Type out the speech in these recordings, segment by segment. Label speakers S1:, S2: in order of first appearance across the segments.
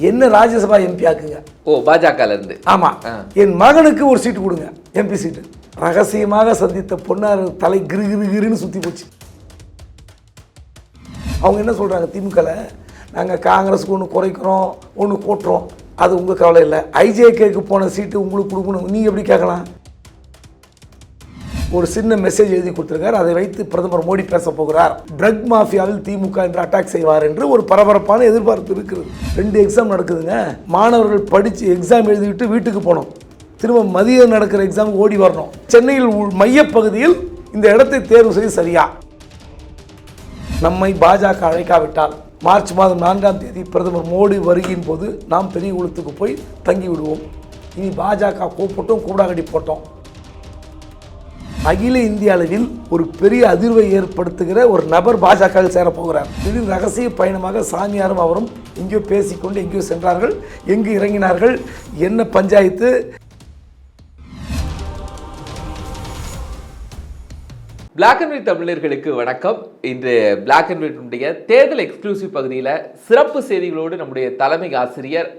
S1: என்ன ராஜ்யசபா எம்பி ஆக்குங்க?
S2: ஓ பாஜகல இருந்து
S1: ஆமா.
S2: ஆ.
S1: என் மகனுக்கு ஒரு சீட்டு கொடுங்க எம்பி சீட்டு. ரகசியமாக சந்தித்த பொன்னார் தலை கிரு கிரு கிருன்னு சுத்தி போச்சு. அவங்க என்ன சொல்றாங்க திமுகல நாங்க காங்கிரஸுக்கு ஒன்று குறைக்கிறோம் ஒன்று கூட்டுறோம். அது உங்க கவலை இல்லை. ஐஜேகேக்கு போன சீட்டு உங்களுக்கு கொடுக்கணும். நீங்க எப்படி கேட்கலாம்? ஒரு சின்ன மெசேஜ் எழுதி கொடுத்துருக்காரு. அதை வைத்து பிரதமர் மோடி பேச போகிறார். ட்ரக் மாஃபியாவில் திமுக என்று அட்டாக் செய்வார் என்று ஒரு பரபரப்பான எதிர்பார்ப்பு இருக்கிறது ரெண்டு எக்ஸாம் நடக்குதுங்க. மாணவர்கள் படித்து எக்ஸாம் எழுதிவிட்டு வீட்டுக்கு போகணும். திரும்ப மதியம் நடக்கிற எக்ஸாமுக்கு ஓடி வரணும். சென்னையில் உள் மையப்பகுதியில் இந்த இடத்தை தேர்வு செய்து சரியா? நம்மை பாஜக அழைக்காவிட்டால் மார்ச் மாதம் நான்காம் தேதி பிரதமர் மோடி வருகையின் போது நாம் பெரிய குளத்துக்கு போய் தங்கி விடுவோம் இனி பாஜக கூப்பிட்டோம் கூடாகடி போட்டோம். அகில இந்திய அளவில் ஒரு பெரிய அதிர்வை ஏற்படுத்துகிற ஒரு நபர் பாஜகவில் சேரப் போகிறார் திடீர் ரகசிய பயணமாக சாமியாரும் அவரும் எங்கேயோ பேசிக்கொண்டு எங்கேயோ சென்றார்கள். எங்கு இறங்கினார்கள்? என்ன பஞ்சாயத்து?
S2: பிளாக் அண்ட் ஒயிட் தமிழர்களுக்கு வணக்கம். இன்று பிளாக் அண்ட் ஒயிட்டுடைய தேர்தல் எக்ஸ்க்ளூசிவ் பகுதியில் சிறப்பு செய்திகளோடு நம்முடைய தலைமை ஆசிரியர்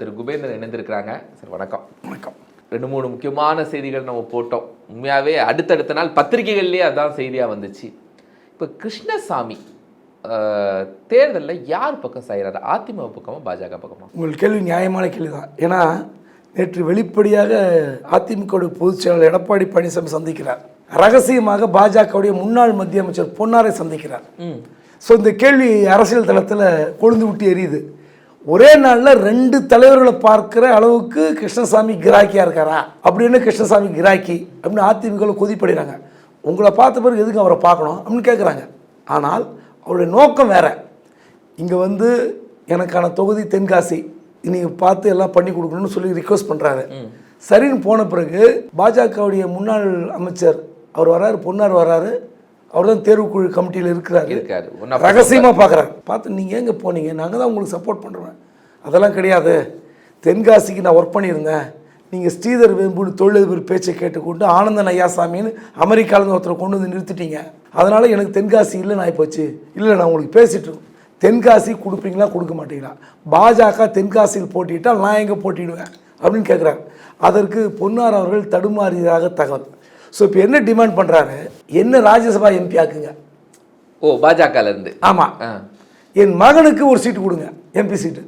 S2: திரு குபேந்திரன் இணைந்திருக்கிறாங்க. சார் வணக்கம்.
S1: வணக்கம்.
S2: ரெண்டு மூணு முக்கியமான செய்திகள் நம்ம போட்டோம். உண்மையாகவே அடுத்தடுத்த நாள் பத்திரிகைகள்லேயே அதான் செய்தியாக வந்துச்சு. இப்போ கிருஷ்ணசாமி தேர்தலில் யார் பக்கம் சாயிறாரு? அதிமுக பக்கமா பாஜக பக்கமா?
S1: உங்கள் கேள்வி நியாயமான கேள்வி தான் ஏன்னா நேற்று வெளிப்படையாக அதிமுகவுடைய பொதுச் செயலாளர் எடப்பாடி பழனிசாமி சந்திக்கிறார். ரகசியமாக பாஜகவுடைய முன்னாள் மத்திய அமைச்சர் பொன்னாரை சந்திக்கிறார். ஸோ இந்த கேள்வி அரசியல் தளத்தில் கொழுந்து விட்டு எரியுது. ஒரே நாளில் ரெண்டு தலைவர்களை பார்க்கிற அளவுக்கு கிருஷ்ணசாமி கிராக்கியாக இருக்காரா? அப்படின்னு கிருஷ்ணசாமி கிராக்கி அப்படின்னு அதிமுக கொதிப்படுறாங்க. உங்களை பார்த்த பிறகு எதுக்கு அவரை பார்க்கணும் அப்படின்னு கேட்குறாங்க ஆனால் அவருடைய நோக்கம் வேற. இங்கே வந்து எனக்கான தொகுதி தென்காசி நீங்கள் பார்த்து எல்லாம் பண்ணி கொடுக்கணும்னு சொல்லி ரிக்வஸ்ட் பண்ணுறாரு சரின்னு போன பிறகு பாஜகவுடைய முன்னாள் அமைச்சர் அவர் வராரு பொன்னார் வராரு அவர் தான் தேர்வுக்குழு கமிட்டியில் இருக்கிறாரு.
S2: இருக்காரு.
S1: ரகசியமாக பார்க்குறாரு பார்த்து நீங்கள் எங்கே போனீங்க? நாங்கள் தான் உங்களுக்கு சப்போர்ட் பண்ணுறோம் அதெல்லாம் கிடையாது. தென்காசிக்கு நான் ஒர்க் பண்ணியிருந்தேன். நீங்கள் ஸ்ரீதர் வெம்புடு தொழிலதிபர் பேச்சை கேட்டுக்கொண்டு ஆனந்தன் ஐயாசாமின்னு அமெரிக்காவிலேருந்து ஒருத்தரை கொண்டு வந்து நிறுத்திட்டீங்க. அதனால் எனக்கு தென்காசி இல்லை நான் போச்சு. இல்லை நான் உங்களுக்கு பேசிட்டு. தென்காசி கொடுப்பீங்களா கொடுக்க மாட்டீங்களா? பாஜக தென்காசியில் போட்டியிட்டால் நான் எங்கே போட்டிடுவேன்? அப்படின்னு கேட்குறாரு அதற்கு பொன்னார் அவர்கள் தடுமாறியதாக தகவல். ஸோ இப்போ என்ன டிமாண்ட் பண்ணுறாரு என்ன ராஜ்யசபா எம்பி ஆக்குங்க?
S2: ஓ பாஜகல இருந்து
S1: ஆமாம். என் மகனுக்கு ஒரு சீட்டு கொடுங்க எம்பி சீட்டு.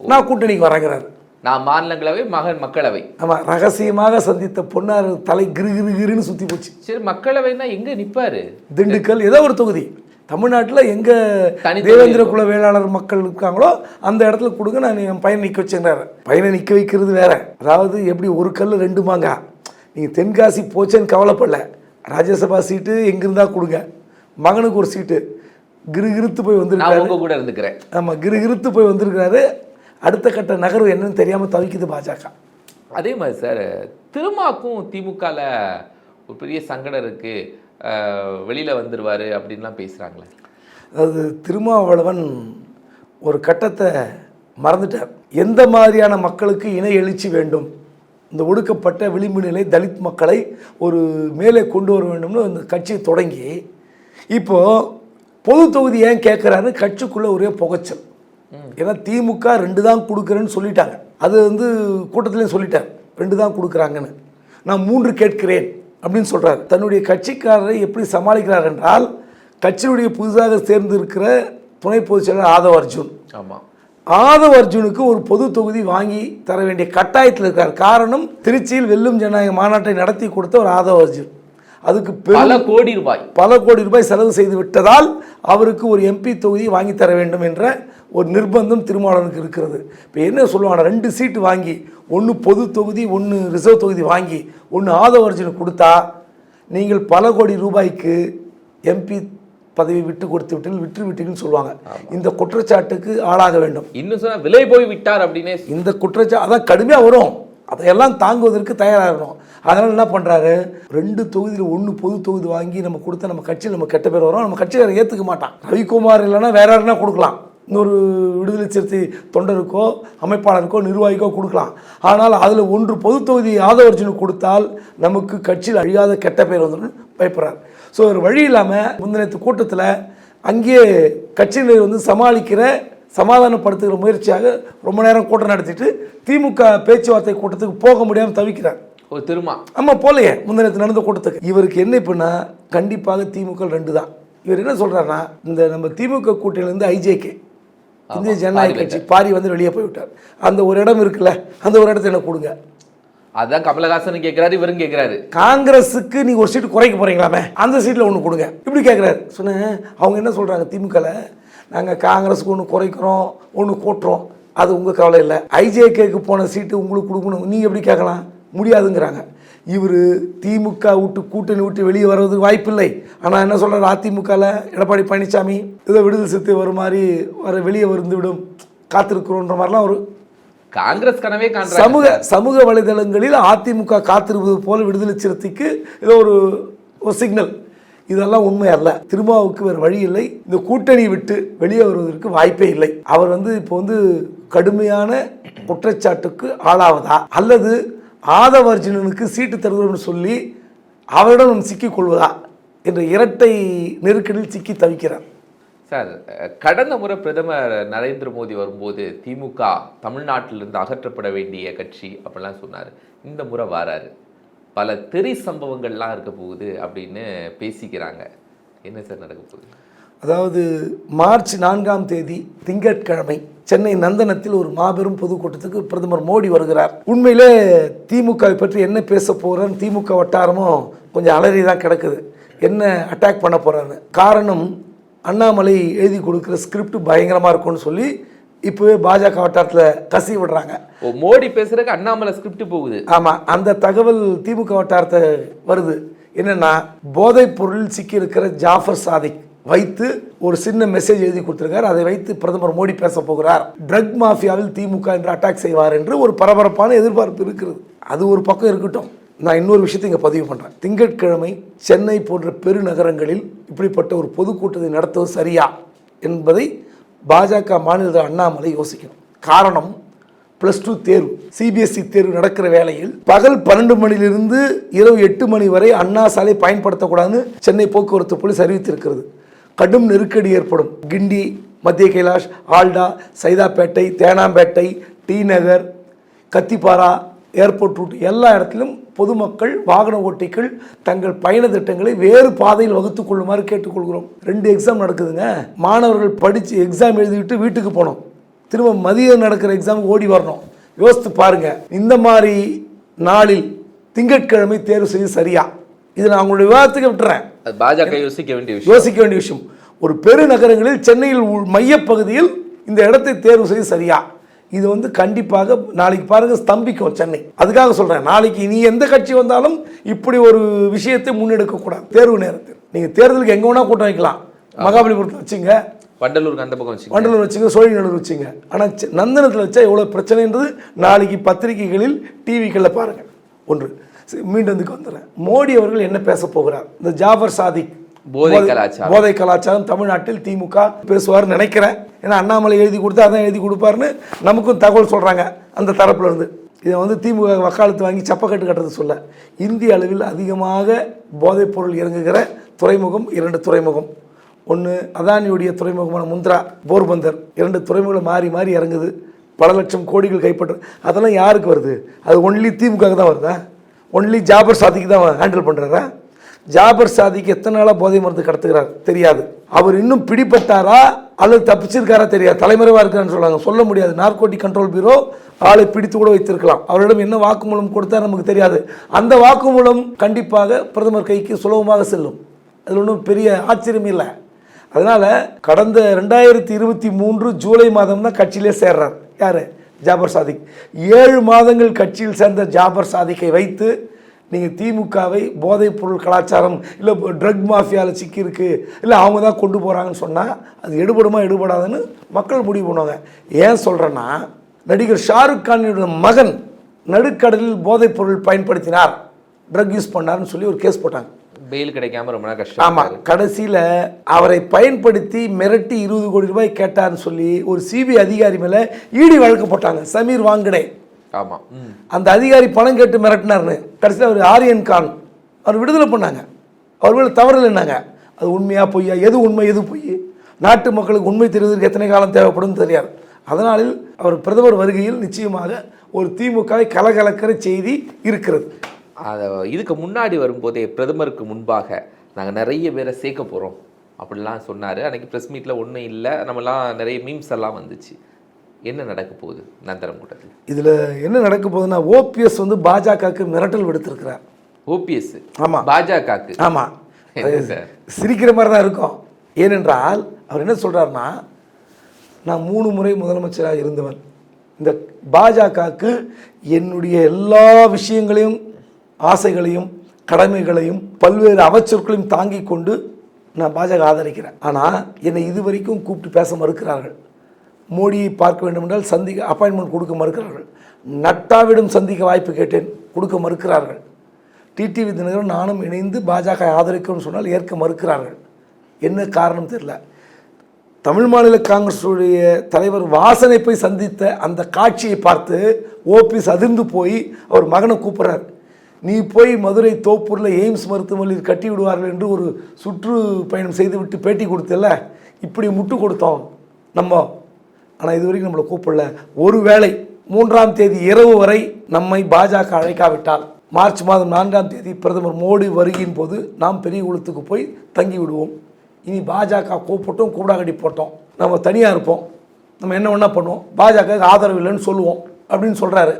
S1: நான் கூட்டணிக்கு வரங்கிறாரு.
S2: நான் மாநிலங்களவை மகன் மக்களவை.
S1: ஆமாம் ரகசியமாக சந்தித்த பொன்னார் தலை கிரு கிரு கிருன்னு சுற்றி போச்சு.
S2: சரி மக்களவைன்னா எங்க நிப்பாரு?
S1: திண்டுக்கல் ஏதோ ஒரு தொகுதி. தமிழ்நாட்டில் எங்கே தேவேந்திர குல வேளாளர் மக்கள் இருக்காங்களோ அந்த இடத்துல கொடுங்க நான் என் பையனை நிற்க வச்சுங்கிறாரு பையனை நிற்க வைக்கிறது வேற. அதாவது எப்படி ஒரு கல் ரெண்டு மாங்கா? நீங்கள் தென்காசி போச்சேன்னு கவலைப்படல. ராஜ்யசபா சீட்டு எங்கிருந்தா கொடுங்க. மகனுக்கு ஒரு சீட்டு. கிருகிருத்து போய்
S2: நான்
S1: வந்திருக்காரு
S2: கூட இருந்துக்கிறேன்.
S1: ஆமாம் கிருகிருத்து போய் வந்திருக்கிறாரு. அடுத்த கட்ட நகர்வு என்னன்னு தெரியாமல் தவிக்குது பாஜக.
S2: அதே மாதிரி சார் திருமாக்கும் திமுகல ஒரு பெரிய சங்கடம் இருக்கு. அஹ், வெளியில வந்துருவாரு அப்படின்லாம் பேசுறாங்களே.
S1: அதாவது திருமாவளவன் ஒரு கட்டத்தை மறந்துட்டார். எந்த மாதிரியான மக்களுக்கு இணை எழுச்சி வேண்டும்? இந்த ஒடுக்கப்பட்ட விளிம்பு நிலை தலித் மக்களை ஒரு மேலே கொண்டு வர வேண்டும்னு இந்த கட்சியை தொடங்கி இப்போது பொது தொகுதி ஏன் கேட்குறாரு கட்சிக்குள்ளே ஒரே புகைச்சல். ஏன்னா திமுக ரெண்டு தான் கொடுக்குறேன்னு சொல்லிட்டாங்க. அது வந்து கூட்டத்திலையும் சொல்லிட்டார். ரெண்டு தான் கொடுக்குறாங்கன்னு. நான் மூன்று கேட்கிறேன் அப்படின்னு சொல்கிறார் தன்னுடைய கட்சிக்காரரை எப்படி சமாளிக்கிறார் என்றால் கட்சியினுடைய புதிதாக சேர்ந்து இருக்கிற துணை பொதுச் செயலாளர் ஆதவ அர்ஜுன்.
S2: ஆமாம்
S1: ஆதவ அர்ஜுனுக்கு ஒரு பொது தொகுதி வாங்கி தர வேண்டிய கட்டாயத்தில் இருக்கார். காரணம் திருச்சியில் வெல்லும் ஜனநாயக மாநாட்டை நடத்தி கொடுத்த ஒரு ஆதவ அர்ஜுன் அதுக்கு
S2: பல கோடி ரூபாய்.
S1: பல கோடி ரூபாய் செலவு செய்து விட்டதால் அவருக்கு ஒரு எம்பி தொகுதி வாங்கி தர வேண்டும் என்ற ஒரு நிர்பந்தம் திருமாவளவனுக்கு இருக்கிறது. இப்போ என்ன சொல்லுவாங்க ரெண்டு சீட்டு வாங்கி ஒன்று பொது தொகுதி ஒன்று ரிசர்வ் தொகுதி வாங்கி ஒன்று ஆதவ அர்ஜுனுக்கு கொடுத்தா நீங்கள் பல கோடி ரூபாய்க்கு எம்பி பதவி விட்டு கொடுத்து விட்டீர்கள் விட்டு விட்டீங்கன்னு சொல்லுவாங்க. இந்த குற்றச்சாட்டுக்கு ஆளாக வேண்டும்.
S2: இன்னும் சொன்னா விலை போய் விட்டார் அப்படின்னே
S1: இந்த குற்றச்சா அதான் கடுமையாக வரும். அதையெல்லாம் தாங்குவதற்கு தயாராகணும். அதனால் என்ன பண்ணுறாரு ரெண்டு தொகுதியில் ஒன்று பொது தொகுதி வாங்கி நம்ம கொடுத்தா நம்ம கட்சியில் நம்ம கெட்ட பேர் வரும். நம்ம கட்சியில் ஏற்றுக்க மாட்டான். ரவிக்குமார் இல்லைன்னா வேற யாருன்னா கொடுக்கலாம். இன்னொரு விடுதலை சிறுத்தை தொண்டருக்கோ அமைப்பாளருக்கோ நிர்வாகிக்கோ கொடுக்கலாம். ஆனால் அதில் ஒன்று பொது தொகுதி ஆதவர்ஜுனுக்கு கொடுத்தால் நமக்கு கட்சியில் அழியாத கெட்ட பேர் வந்துடும் பயப்படுறார். ஸோ ஒரு வழி இல்லாமல் முந்தினத்து கூட்டத்தில் அங்கேயே கட்சியினர் வந்து சமாளிக்கிற சமாதானப்படுத்துகிற முயற்சியாக ரொம்ப நேரம் கூட்டம் நடத்திட்டு திமுக பேச்சுவார்த்தை கூட்டத்துக்கு போக முடியாமல் தவிக்கிறார்.
S2: ஒரு திருமா.
S1: ஆமா போலையே முந்தினத்து நடந்த கூட்டத்துக்கு. இவருக்கு என்ன இப்படின்னா கண்டிப்பாக திமுக ரெண்டு தான் இவர் என்ன சொல்றாருன்னா இந்த நம்ம திமுக கூட்டணியிலேருந்து ஐஜேகே. இந்திய ஜனநாயக கட்சி பாரி வந்து வெளியே போய்விட்டார். அந்த ஒரு இடம் இருக்குல்ல அந்த ஒரு இடத்த எனக்கு கொடுங்க.
S2: அதான் கமலஹாசன் கேட்கிறாரு இவரும் கேட்கிறாரு
S1: காங்கிரஸுக்கு நீங்க ஒரு சீட்டு குறைக்க போறீங்களாமே அந்த சீட்டில் ஒன்று கொடுங்க. இப்படி கேட்குறாரு சொன்னேன் அவங்க என்ன சொல்றாங்க திமுகவில் நாங்கள் காங்கிரஸுக்கு ஒன்று குறைக்கிறோம் ஒன்று கூட்டுறோம். அது உங்கள் கவலை இல்லை. ஐஜேகேக்கு போன சீட்டு உங்களுக்கு கொடுக்கணும். நீங்கள் எப்படி கேட்கலாம்? முடியாதுங்கிறாங்க. இவர் திமுக விட்டு கூட்டணி விட்டு வெளியே வர்றதுக்கு வாய்ப்பில்லை. ஆனால் என்ன சொல்கிறார் அதிமுகவில் எடப்பாடி பழனிசாமி ஏதோ விடுதலை சித்து வர மாதிரி வர வெளியே வந்து விடும் காத்திருக்கிறோன்ற மாதிரிலாம் ஒரு
S2: காங்கிரஸ் கனவே
S1: சமூக சமூக வலைதளங்களில் அதிமுக காத்திருப்பது போல விடுதலை சிறுத்தைக்கு ஏதோ ஒரு ஒரு சிக்னல் இதெல்லாம் உண்மை அல்ல. திருமாவுக்கு வேறு வழி இல்லை. இந்த கூட்டணி விட்டு வெளியே வருவதற்கு வாய்ப்பே இல்லை. அவர் வந்து இப்போ வந்து கடுமையான குற்றச்சாட்டுக்கு ஆளாவதா? அல்லது ஆதவர்ஜுனனுக்கு சீட்டு தருகிறோம்னு சொல்லி அவரிடம் சிக்கிக் கொள்வதா என்ற இரட்டை நெருக்கடியில் சிக்கி தவிக்கிறார்.
S2: சார் கடந்த முறை பிரதமர் நரேந்திர மோடி வரும்போது திமுக தமிழ்நாட்டிலிருந்து அகற்றப்பட வேண்டிய கட்சி அப்படிலாம் சொன்னார். இந்த முறை வராரு. பல தெரி சம்பவங்கள்லாம் இருக்க போகுது அப்படின்னு பேசிக்கிறாங்க. என்ன சார் நடக்க போகுது?
S1: அதாவது மார்ச் நான்காம் தேதி திங்கட்கிழமை சென்னை நந்தனத்தில் ஒரு மாபெரும் பொதுக்கூட்டத்துக்கு பிரதமர் மோடி வருகிறார். உண்மையிலே திமுகவை பற்றி என்ன பேச போறேன்னு திமுக வட்டாரமும் கொஞ்சம் அலறி தான் கிடக்குது. என்ன அட்டாக் பண்ண போறான்னு காரணம் அண்ணாமலை எழுதி கொடுக்குற ஸ்கிரிப்ட் பயங்கரமாக இருக்கும்னு சொல்லி இப்போவே பாஜக வட்டாரத்தில் கசி விடுறாங்க.
S2: மோடி பேசுறதுக்கு அண்ணாமலை ஸ்கிரிப்ட் போகுது.
S1: ஆமாம் அந்த தகவல் திமுக வட்டாரத்தை வருது. என்னன்னா போதைப் பொருளில் சிக்கியிருக்கிற ஜாஃபர் சாதிக். வைத்து ஒரு சின்ன மெசேஜ் எழுதி கொடுத்துருக்காரு. அதை வைத்து பிரதமர் மோடி பேச போகிறார். ட்ரக் மாஃபியாவில் திமுக என்று அட்டாக் செய்வார் என்று ஒரு பரபரப்பான எதிர்பார்ப்பு இருக்கிறது. அது ஒரு பக்கம் இருக்கட்டும். நான் இன்னொரு விஷயத்தை இங்கே பதிவு பண்ணுறேன் திங்கட்கிழமை சென்னை போன்ற பெருநகரங்களில் இப்படிப்பட்ட ஒரு பொதுக்கூட்டத்தை நடத்துவது சரியா என்பதை பாஜக மாநில அண்ணாமலை யோசிக்கணும். காரணம் ப்ளஸ் டூ தேர்வு. சிபிஎஸ்இ தேர்வு நடக்கிற வேளையில் பகல் பன்னெண்டு மணிலிருந்து இரவு எட்டு மணி வரை அண்ணா சாலை பயன்படுத்தக்கூடாதுன்னு சென்னை போக்குவரத்து போலீஸ் அறிவித்திருக்கிறது. கடும் நெருக்கடி ஏற்படும். கிண்டி மத்திய Kailash ஆல்டா Saidapet Teynampet T Nagar Kathipara airport route எல்லா இடத்திலும் பொதுமக்கள் வாகன ஓட்டிகள் தங்கள் பயண திட்டங்களை வேறு பாதையில் வகுத்துக் கொள்ளுமாறு கேட்டுக்கொள்கிறோம். ரெண்டு எக்ஸாம் நடக்குதுங்க. மாணவர்கள் படித்து எக்ஸாம் எழுதிவிட்டு வீட்டுக்கு போனோம். திரும்ப மதியம் நடக்கிற எக்ஸாமுக்கு ஓடி வரணும். யோசித்து பாருங்க. இந்த மாதிரி நாளில் திங்கட்கிழமை தேர்வு செய்து சரியா? இது நான் உங்களுடைய விவாதத்துக்கு விட்டுறேன்.
S2: அது பாஜக யோசிக்க வேண்டிய விஷயம்.
S1: யோசிக்க வேண்டிய விஷயம். ஒரு பெருநகரங்களில் சென்னையில் மையப்பகுதியில் இந்த இடத்தை தேர்வு செய்து சரியா? இது வந்து கண்டிப்பாக நாளைக்கு பாருங்க ஸ்தம்பிக்கும் சென்னை. அதுக்காக சொல்றேன் நாளைக்கு நீ எந்த கட்சி வந்தாலும் இப்படி ஒரு விஷயத்தை முன்னெடுக்க கூடாது. தேர்வு நேரத்தில். நீங்க தேர்தலுக்கு எங்க வேணா கூட்டம் வைக்கலாம். மகாபலிபுரத்தில் வச்சுங்க.
S2: வண்டலூருக்கு அந்த பக்கம் வச்சுக்கோங்க
S1: வண்டலூர் வச்சுங்க சோழிநல்லூர் வச்சுங்க. ஆனால் நந்தனத்தில் வச்சா எவ்வளோ பிரச்சனைன்றது நாளைக்கு பத்திரிகைகளில் டிவிகளில் பாருங்கள் ஒன்று. மீண்டும் இதுக்கு வந்துடுறேன். மோடி அவர்கள் என்ன பேச போகிறார்? இந்த ஜாஃபர் சாதிக்
S2: போதை கலாச்சாரம்.
S1: போதை கலாச்சாரம் தமிழ்நாட்டில் திமுக பேசுவார்னு நினைக்கிறேன். ஏன்னா அண்ணாமலை எழுதி கொடுத்தா அதான் எழுதி கொடுப்பாருன்னு நமக்கும் தகவல் சொல்கிறாங்க அந்த தரப்புல இருந்து இதை வந்து திமுக வக்காலத்து வாங்கி சப்பக்கட்டு கட்டுறது சொல்ல. இந்திய அளவில் அதிகமாக போதைப் பொருள் இறங்குகிற துறைமுகம் இரண்டு துறைமுகம். ஒன்று அதானியுடைய துறைமுகமான முந்த்ரா போர்பந்தர். இரண்டு துறைமுகங்கள் மாறி மாறி இறங்குது. பல லட்சம் கோடிகள் கைப்பற்று அதெல்லாம் யாருக்கு வருது? அது ஒன்லி திமுக தான் வருதா? ஒன்லி ஜாபர் சாதிக்கு தான் ஹேண்டில் பண்ணுறாரா ஜாபர் சாதிக்கு எத்தனை நாளாக போதை மருந்து கடத்துகிறார்? தெரியாது. அவர் இன்னும் பிடிப்பட்டாரா அல்லது தப்பிச்சிருக்காரா? தெரியாது. தலைமறைவாக இருக்காருன்னு சொல்லுவாங்க சொல்ல முடியாது. நார்கோட்டிக் கண்ட்ரோல் பியூரோ ஆளை பிடித்து கூட வைத்திருக்கலாம். அவரிடம் என்ன வாக்குமூலம் கொடுத்தா நமக்கு தெரியாது. அந்த வாக்குமூலம் கண்டிப்பாக பிரதமர் கைக்கு சுலபமாக செல்லும். அதில் ஒன்றும் பெரிய ஆச்சரியம் இல்லை. அதனால் கடந்த ரெண்டாயிரத்தி இருபத்தி மூன்று ஜூலை மாதம் தான் கட்சியிலே சேர்றார். யார்? ஜாபர் சாதிக். ஏழு மாதங்கள் கட்சியில் சேர்ந்த ஜாபர் சாதிக்கை வைத்து நீங்கள் திமுகவை போதைப் பொருள் கலாச்சாரம் இல்லை ட்ரக் மாஃபியாவில் சிக்கியிருக்கு இல்லை அவங்க தான் கொண்டு போகிறாங்கன்னு சொன்னால் அது எடுபடுமா எடுபடாதுன்னு மக்கள் முடிவு பண்ணுவாங்க. ஏன் சொல்கிறேன்னா நடிகர் ஷாருக் கானியோட மகன் நடுக்கடலில் போதைப் பொருள் பயன்படுத்தினார். ட்ரக் யூஸ் பண்ணார்னு சொல்லி ஒரு கேஸ் போட்டாங்க.
S2: பெயில் கிடைக்காம ரொம்ப நேரம் கஷ்டம்
S1: ஆமா கடைசியில அவரை பயன்படுத்தி மிரட்டி இருபது கோடி ரூபாய் கேட்டார்னு சொல்லி ஒரு சிபிஐ அதிகாரி மேல ஈடி வழக்கு போட்டாங்க சமீர் வாங்கடே.
S2: ஆமா. ம்.
S1: அந்த அதிகாரி பணம் கேட்டு மிரட்டினார்னு. கடைசியில் அவர் ஆரியன் கான். அவர் விடுதலை பண்ணாங்க. அவர் மேலே தவறு இல்லைன்னாங்க. அது உண்மையா பொய்யா? எது உண்மை எது பொய்? நாட்டு மக்களுக்கு உண்மை தெரிவதற்கு எத்தனை காலம் தேவைப்படும் தெரியாது. அதனாலில் அவர் பிரதமர் வருகையில் நிச்சயமாக ஒரு திமுகவை கலகலக்கிற செய்தி இருக்கிறது.
S2: அதை இதுக்கு முன்னாடி வரும்போதே பிரதமருக்கு முன்பாக நாங்கள் நிறைய பேரை சேர்க்க போகிறோம் அப்படிலாம் சொன்னார். அன்னைக்கு ப்ரெஸ் மீட்டில் ஒன்றும் இல்லை. நம்மலாம் நிறைய மீம்ஸ் எல்லாம் வந்துச்சு. என்ன நடக்க போகுது நந்தரம் கூட்டத்தில்?
S1: இதில் என்ன நடக்க போகுதுன்னா ஓபிஎஸ் வந்து பாஜகவுக்கு மிரட்டல் விடுத்திருக்கிறார்.
S2: ஓபிஎஸ்?
S1: ஆமா.
S2: பாஜகவுக்கு?
S1: ஆமாம் சிரிக்கிற மாதிரி தான் இருக்கும். ஏனென்றால் அவர் என்ன சொல்கிறாருன்னா நான் மூணு முறை முதலமைச்சராக இருந்தவன். இந்த பாஜகவுக்கு என்னுடைய எல்லா விஷயங்களையும் ஆசைகளையும் கடமைகளையும் பல்வேறு அவச்சொற்களையும் தாங்கி கொண்டு நான் பாஜக ஆதரிக்கிறேன். ஆனால் என்னை இது வரைக்கும் கூப்பிட்டு பேச மறுக்கிறார்கள். மோடியை பார்க்க வேண்டும் என்றால் சந்திக்க அப்பாயின்மெண்ட் கொடுக்க மறுக்கிறார்கள். நட்டாவிடம் சந்திக்க வாய்ப்பு கேட்டேன் கொடுக்க மறுக்கிறார்கள். டிடிவி தினகரன் நானும் இணைந்து பாஜக ஆதரிக்கணும்னு சொன்னால் ஏற்க மறுக்கிறார்கள். என்ன காரணம் தெரியல. தமிழ் மாநில காங்கிரஸுடைய தலைவர் வாசனை போய் சந்தித்த அந்த காட்சியை பார்த்து ஓபிஎஸ் அதிர்ந்து போய் அவர் மகனை கூப்பிட்றார். நீ போய் மதுரை தோப்பூரில் எய்ம்ஸ் மருத்துவமனையில் கட்டி விடுவார்கள் என்று ஒரு சுற்றுப்பயணம் செய்துவிட்டு பேட்டி கொடுத்தல இப்படி முட்டு கொடுத்தோம். நம்ம ஆனால் இது வரைக்கும் நம்மளை கூப்பிடல. ஒருவேளை மூன்றாம் தேதி இரவு வரை நம்மை பாஜக அழைக்காவிட்டால் மார்ச் மாதம் நான்காம் தேதி பிரதமர் மோடி வருகையின் போது நாம் பெரிய குளத்துக்கு போய் தங்கி விடுவோம். இனி பாஜக கூப்பிட்டோம் கூடாகடி போட்டோம். நம்ம தனியாக இருப்போம். நம்ம என்ன வேணா பண்ணுவோம். பாஜக ஆதரவு இல்லைன்னு சொல்லுவோம் அப்படின்னு சொல்கிறாரு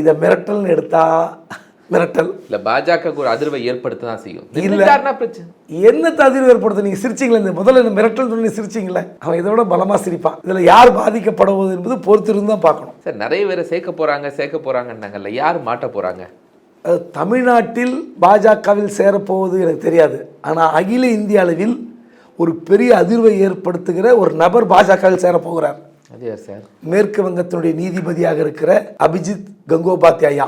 S1: இதை மிரட்டல்னு எடுத்தால் மிரட்டல்.
S2: இல்லை பாஜகவுக்கு ஒரு அதிர்வை ஏற்படுத்த தான் செய்யும்.
S1: இல்ல.
S2: பிரச்சனை.
S1: என்ன ததிர்வு ஏற்படுத்த நீங்கள் சிரிச்சிங்களே இந்த முதல்ல இந்த மிரட்டல் சொல்லி சிரிச்சிங்களே? அவன் இதை விட பலமாக சிரிப்பான். இதில் யார் பாதிக்கப்படுவது என்பது பொறுத்திருந்து தான் பார்க்கணும்.
S2: சார் நிறைய பேரை சேர்க்க போகிறாங்க சேர்க்க போகிறாங்கன்னாங்கல்ல யார் மாட்ட போகிறாங்க
S1: தமிழ்நாட்டில் பாஜகவில் சேரப்போவது எனக்கு தெரியாது. ஆனால் அகில இந்திய அளவில் ஒரு பெரிய அதிர்வை ஏற்படுத்துகிற ஒரு நபர் பாஜகவில் சேரப்போகிறார் மேற்கு வங்கத்தினுடைய நீதிபதியாக இருக்கிற அபிஜித் கங்கோபாத்யாயா.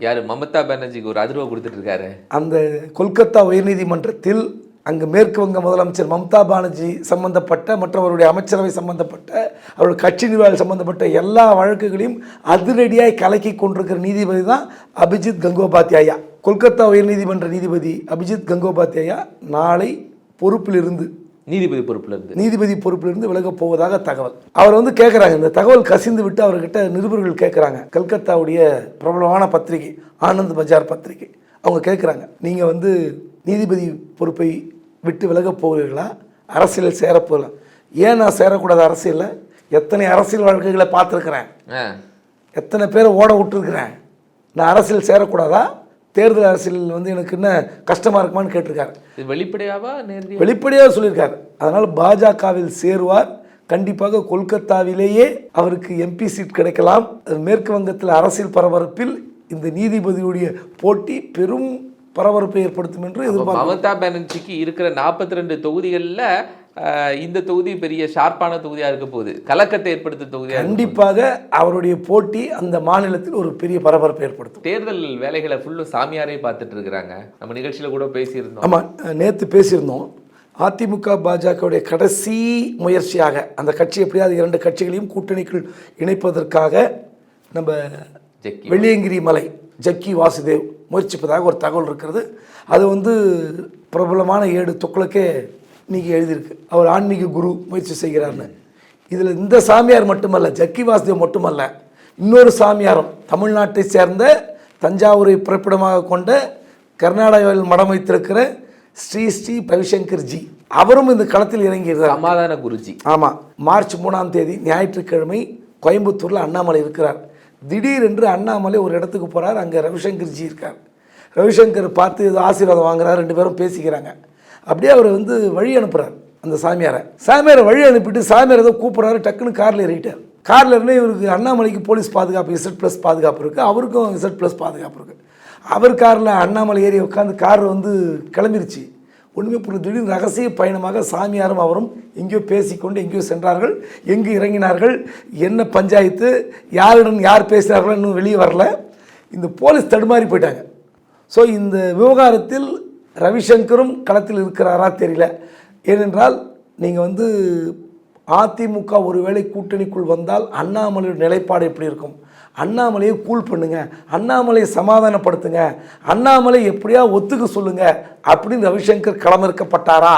S2: யார்? மமதா பானர்ஜிக்கு ஒரு அதிர்வை கொடுத்துட்டு இருக்காரு
S1: அந்த கொல்கத்தா உயர்நீதிமன்றத்தில் அங்கு மேற்கு வங்க முதலமைச்சர் மம்தா பானர்ஜி சம்பந்தப்பட்ட மற்றவருடைய அமைச்சரவை சம்பந்தப்பட்ட அவருடைய கட்சி நிர்வாகம் சம்பந்தப்பட்ட எல்லா வழக்குகளையும் அதிரடியாக கலக்கி கொண்டிருக்கிற நீதிபதி தான் அபிஜித் கங்கோபாத்யாயா. கொல்கத்தா உயர்நீதிமன்ற நீதிபதி அபிஜித் கங்கோபாத்யாயா நாளை பொறுப்பிலிருந்து
S2: நீதிபதி பொறுப்புல இருந்து
S1: நீதிபதி பொறுப்பிலிருந்து விலகப் போவதாக தகவல். அவர் வந்து கேட்குறாங்க இந்த தகவல் கசிந்து விட்டு அவர்கிட்ட நிருபர்கள் கேட்குறாங்க கல்கத்தாவுடைய பிரபலமான பத்திரிகை ஆனந்த் பஜார் பத்திரிகை. அவங்க கேட்குறாங்க நீங்கள் வந்து நீதிபதி பொறுப்பை விட்டு விலகப் போகிறீர்களா? அரசியலில் சேரப்போகலாம் ஏன் நான் சேரக்கூடாது அரசியலில்? எத்தனை அரசியல் வழக்குகளை பார்த்துருக்குறேன். எத்தனை பேரை ஓட விட்டுருக்குறேன். நான் அரசியல் சேரக்கூடாதா? தேர்தல் அரசியல் வந்து எனக்கு என்ன கஷ்டமாக இருக்குமான்னு கேட்டிருக்காரு.
S2: இது வெளிப்படையாவா
S1: வெளிப்படையாக சொல்லியிருக்காரு. அதனால் பாஜகவில் சேருவார். கண்டிப்பாக கொல்கத்தாவிலேயே அவருக்கு எம்பி சீட் கிடைக்கலாம். மேற்கு வங்கத்தில் அரசியல் பரபரப்பில் இந்த நீதிபதியுடைய போட்டி பெரும் பரபரப்பை ஏற்படுத்தும் என்று எதிர்பார்க்கிறோம்.
S2: மமதா பானர்ஜிக்கு இருக்கிற நாற்பத்தி ரெண்டு தொகுதிகளில் இந்த தொகுதி பெரிய ஷார்ப்பான தொகுதியா இருக்க போகுது. கலக்கத்தை ஏற்படுத்த தொகுதியா இருக்க போகுது.
S1: கண்டிப்பாக அவருடைய போட்டி அந்த மாநிலத்தில் ஒரு பெரிய பரபரப்பை ஏற்படுத்தும்.
S2: தேர்தல் வேலைகளை ஃபுல்லும் சாமியாரே பார்த்துட்டு இருக்கிறாங்க. நம்ம நிகழ்ச்சியில கூட பேசியிருந்தோம்.
S1: ஆமாம் நேற்று பேசியிருந்தோம். அதிமுக பாஜகவுடைய கடைசி முயற்சியாக அந்த கட்சி எப்படியாவது இரண்டு கட்சிகளையும் கூட்டணிக்குள் இணைப்பதற்காக நம்ம
S2: ஜக்கி
S1: வெள்ளியங்கிரி மலை ஜக்கி வாசுதேவ் முயற்சிப்பதாக ஒரு தகவல் இருக்கிறது. அது வந்து பிரபலமான ஏடு துக்களுக்கே இன்னைக்கு எழுதியிருக்கு. அவர் ஆன்மீக குரு முயற்சி செய்கிறார்னு. இதில் இந்த சாமியார் மட்டுமல்ல ஜக்கி வாசுதேவ் மட்டுமல்ல இன்னொரு சாமியாரும் தமிழ்நாட்டை சேர்ந்த தஞ்சாவூரை பிறப்பிடமாக கொண்ட கர்நாடகாவில் மடம் வைத்திருக்கிற ஸ்ரீ ஸ்ரீ ரவிசங்கர் ஜி. அவரும் இந்த களத்தில் இறங்கியிருந்தார்.
S2: சமாதான குருஜி.
S1: ஆமாம் மார்ச் மூணாம் தேதி ஞாயிற்றுக்கிழமை கோயம்புத்தூரில் அண்ணாமலை இருக்கிறார். திடீரென்று அண்ணாமலை ஒரு இடத்துக்கு போகிறார் அங்கே ரவிசங்கர்ஜி இருக்கார். ரவிசங்கர் பார்த்து ஆசீர்வாதம் வாங்குறார். ரெண்டு பேரும் பேசிக்கிறாங்க. அப்படியே அவரை வந்து வழி அனுப்புகிறார் அந்த சாமியாரை. சாமியாரை வழி அனுப்பிட்டு சாமியார் ஏதோ கூப்பிட்றாரு டக்குன்னு காரில் ஏறிட்டார். காரில் இருந்து இவருக்கு அண்ணாமலைக்கு போலீஸ் பாதுகாப்பு இசட் ப்ளஸ் பாதுகாப்பு இருக்குது அவருக்கும் இசட் ப்ளஸ் பாதுகாப்பு இருக்குது அவர் காரில் அண்ணாமலை ஏறி உட்காந்து கார் வந்து கிளம்பிருச்சு. ஒன்றுமே புரியல. திடீர்னு ரகசிய பயணமாக சாமியாரும் அவரும் எங்கேயோ பேசிக்கொண்டு எங்கேயோ சென்றார்கள். எங்கே இறங்கினார்கள்? என்ன பஞ்சாயத்து? யாருடன் யார் பேசினார்களோ இன்னும் வெளியே வரல. இந்த போலீஸ் தடுமாறி போயிட்டாங்க. ஸோ இந்த விவகாரத்தில் ரவிசங்கரும் களத்தில் இருக்கிறாரா தெரியல. ஏனென்றால் நீங்கள் வந்து அதிமுக ஒருவேளை கூட்டணிக்குள் வந்தால் அண்ணாமலையோட நிலைப்பாடு எப்படி இருக்கும்? அண்ணாமலையை கூல் பண்ணுங்க. அண்ணாமலையை சமாதானப்படுத்துங்க. அண்ணாமலை எப்படியா ஒத்துக்க சொல்லுங்க அப்படின்னு ரவிசங்கர் களமிறக்கப்பட்டாரா?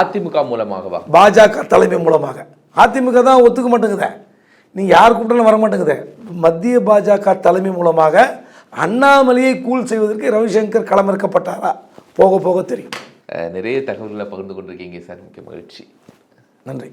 S2: அதிமுக மூலமாகவா?
S1: பாஜக தலைமை மூலமாக. அதிமுக தான் ஒத்துக்க மாட்டேங்குதே. நீ யார் கூப்பிட்டாலும் வர மாட்டேங்குதே. மத்திய பாஜக தலைமை மூலமாக அண்ணாமலையை கூல் செய்வதற்கு ரவிசங்கர் களமிறக்கப்பட்டாரா? போக போக தெரியும்.
S2: நிறைய தகவல்களை பகிர்ந்து கொண்டிருக்கீங்க சார். மிக்க மகிழ்ச்சி.
S1: நன்றி.